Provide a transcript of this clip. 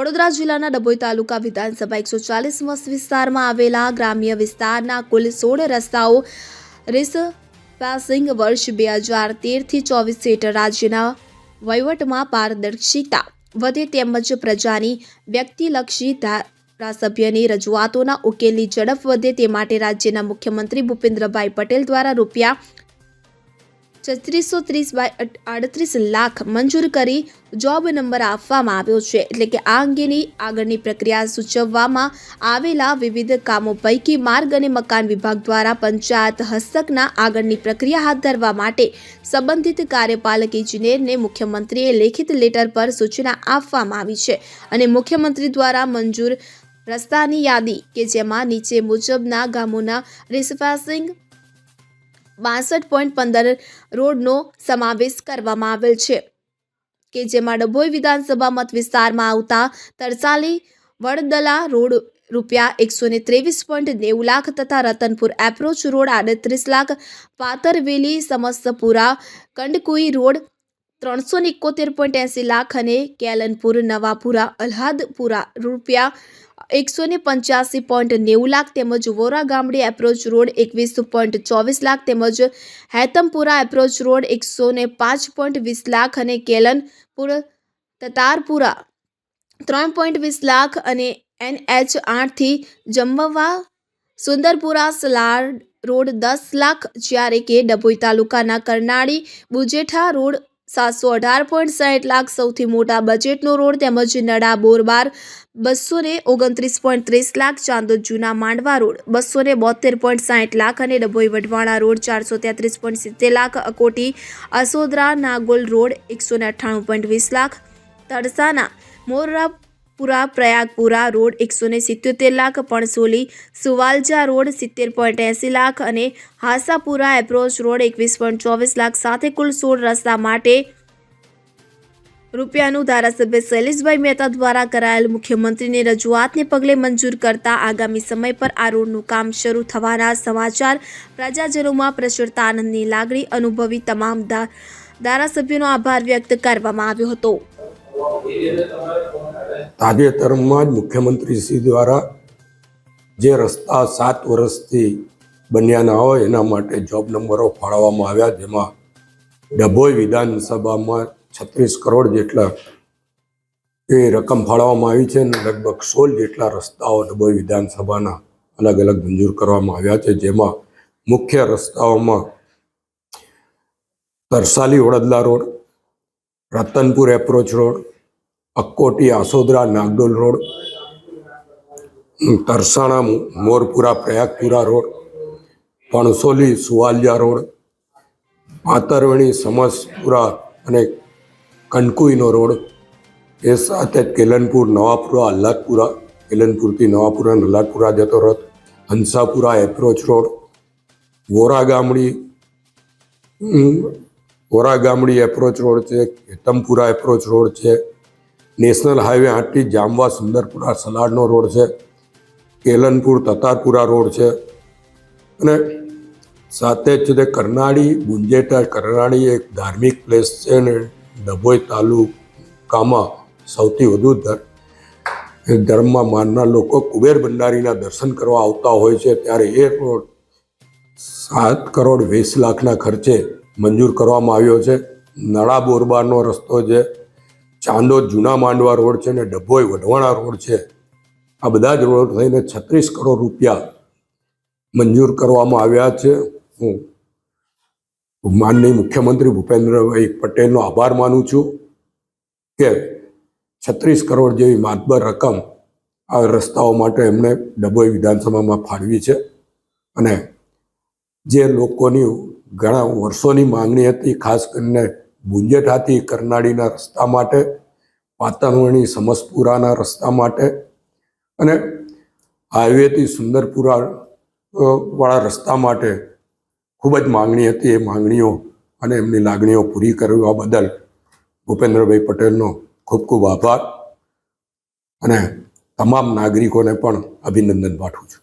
વડોદરા જિલ્લાના ડભોઈ તાલુકા વિધાનસભા એકસો ચાલીસ વિસ્તારમાં આવેલા ગ્રામ્ય વિસ્તારના કુલ સોળ રસ્તાઓ રિસ પાસિંગ વર્ષ બે હજાર તેરથી ચોવીસ હેઠળ રાજ્યના વહીવટમાં પારદર્શિતા વધે તેમજ પ્રજાની વ્યક્તિલક્ષી ધારાસભ્યની રજૂઆતોના ઉકેલની ઝડપ વધે તે માટે રાજ્યના મુખ્યમંત્રી ભૂપેન્દ્રભાઈ પટેલ દ્વારા રૂપિયા છત્રીસો ત્રીસ બાય આડત્રીસ લાખ મંજૂર કરી જોબ નંબર આપવામાં આવ્યો છે. એટલે કે આ અંગેની આગળની પ્રક્રિયા સૂચવવામાં આવેલા વિવિધ કામો પૈકી માર્ગ અને મકાન વિભાગ દ્વારા પંચાયત હસ્તકના આગળની પ્રક્રિયા હાથ ધરવા માટે સંબંધિત કાર્યપાલક ઇજનેરને મુખ્યમંત્રીએ લેખિત લેટર પર સૂચના આપવામાં આવી છે અને મુખ્યમંત્રી દ્વારા મંજૂર રસ્તાની યાદી કે જેમાં નીચે મુજબના ગામોના રિસપાસિંગ બાસઠ પોઈન્ટ પંદર રોડનો સમાવેશ કરવામાં આવેલ છે, કે જેમાં ડભોઈ વિધાનસભા મત વિસ્તારમાં આવતા તરસાલી વડદલા રોડ રૂપિયા એકસો ને ત્રેવીસ પોઈન્ટ નેવું લાખ તથા રતનપુર એપ્રોચ રોડ આડત્રીસ લાખ પાતરવેલી સમસ્તપુરા કંડકુઈ રોડ ત્રણસો એકોતેર પોઈન્ટ એંસી લાખ અને કેલનપુર, નવાપુરા, અલ્હાદપુરા રૂપિયા એકસો ને પંચ્યાસી પોઈન્ટ નેવું લાખ તેમજ વોરા ગામડી એપ્રોચ રોડ એકવીસ પોઈન્ટ ચોવીસ લાખ તેમજ હેતમપુરા એપ્રોચ રોડ એકસો ને પાંચ પોઈન્ટ વીસ લાખ અને કેલનપુર, તતારપુરા ત્રણ પોઈન્ટ વીસ લાખ અને એનએચ આઠથી જમવા સુંદરપુરા સલાડ રોડ દસ લાખ જ્યારે કે ડભોઈ તાલુકાના કરનાળી, બુજેઠા રોડ સાતસો અઢાર પોઈન્ટ સાઠ લાખ સૌથી મોટા બજેટનો રોડ તેમજ નડા બોરબાર બસો ને ઓગણત્રીસ પોઈન્ટ ત્રીસ લાખ ચાંદોદ જૂના માંડવા રોડ બસો ને બોતેર પોઈન્ટ સાઠ લાખ અને ડભોઈ વઢવાણા રોડ ચારસો તેત્રીસ પોઈન્ટ સિત્તેર લાખ, અકોટી અસોદરા નાગોલ રોડ એકસો ને અઠ્ઠાણું પોઈન્ટ વીસ લાખ તડસાના મોરાપુરા પ્રયાગપુરા રોડ એકસો ને સિત્યોતેર લાખ, પણસોલી, સુવાલજા રોડ સિત્તેર પોઈન્ટ એંસી લાખ અને હાસાપુરા એપ્રોચ રોડ એકવીસ પોઈન્ટ ચોવીસ લાખ સાથે કુલ સોળ રસ્તા માટે રૂપિયાનું ધારાસભ્ય શૈલેષભાઈ મહેતા દ્વારા કરાયેલ મુખ્યમંત્રીની રજૂઆતને પગલે મંજૂર કરતા આગામી સમય પર આ રોડનું કામ શરૂ થવાના સમાચાર પ્રજાજનોમાં પ્રસરતા આનંદની લાગણી અનુભવી તમામ ધારાસભ્યોનો આભાર વ્યક્ત કરવામાં આવ્યો હતો. તાજેતરમાં જ મુખ્યમંત્રી શ્રી દ્વારા જે રસ્તા સાત વર્ષથી બન્યા ના હોય એના માટે જોબ નંબરો ફાળવવામાં આવ્યા, જેમાં ડભોઈ વિધાનસભામાં છત્રીસ કરોડ જેટલા એ રકમ ફાળવવામાં આવી છે અને લગભગ સોળ જેટલા રસ્તાઓ ડભોઈ વિધાનસભાના અલગ અલગ મંજૂર કરવામાં આવ્યા છે, જેમાં મુખ્ય રસ્તાઓમાં Tarsali Vadadla road, Ratanpur approach road Akkoti Asodara Nagdol road, Tarsana Morpura Prayagpura road, Pansoli Suvaliya road, Patarvani Samaspura અને કનકુઈનો રોડ, એ સાથે કેલનપુર, નવાપુરા અલ્લાદપુરા કેલનપુરથી નવાપુરા અને અલ્લાદપુરા જતો રથ Hansapura approach road Vora Gamdi Vora Gamdi approach road છે, હેતમપુરા એપ્રોચ રોડ છે national highway આઠથી જામવા Sundarpura સલાડનો road છે, કેલનપુર તતારપુરા રોડ છે અને સાથે જ તે કરનાળી, ગુંજેટા, કરનાળી એક ધાર્મિક પ્લેસ છે અને ડભોઈ તાલુકામાં સૌથી વધુ ધર્મમાં માનનાર લોકો કુબેર ભંડારીના દર્શન કરવા આવતા હોય છે. ત્યારે એ રોડ સાત કરોડ વીસ લાખના ખર્ચે મંજૂર કરવામાં આવ્યો છે. નળા બોરબારનો રસ્તો છે. ચાંદોદ જૂના માંડવા રોડ છે ને ડભોઈ વઢવાણા રોડ છે. આ બધા જ રોડ થઈને છત્રીસ કરોડ રૂપિયા મંજૂર કરવામાં આવ્યા છે. હું માનનીય મુખ્યમંત્રી ભૂપેન્દ્રભાઈ પટેલનો આભાર માનું છું કે છત્રીસ કરોડ જેવી માતબર રકમ આ રસ્તાઓ માટે એમણે ડભોઈ વિધાનસભામાં ફાળવી છે. અને જે લોકોની ઘણા વર્ષોની માંગણી હતી, ખાસ કરીને ગુંજેઠાથી કરનાળીના રસ્તા માટે, પાતણવણી સમસપુરાના રસ્તા માટે અને હાઈવેથી સુંદરપુરા વાળા રસ્તા માટે ખૂબ જ માંગણી હતી એ માંગણીઓ અને એમની લાગણીઓ પૂરી કરવા બદલ ભૂપેન્દ્રભાઈ પટેલનો ખૂબ ખૂબ આભાર અને તમામ નાગરિકોને પણ અભિનંદન પાઠવું છું.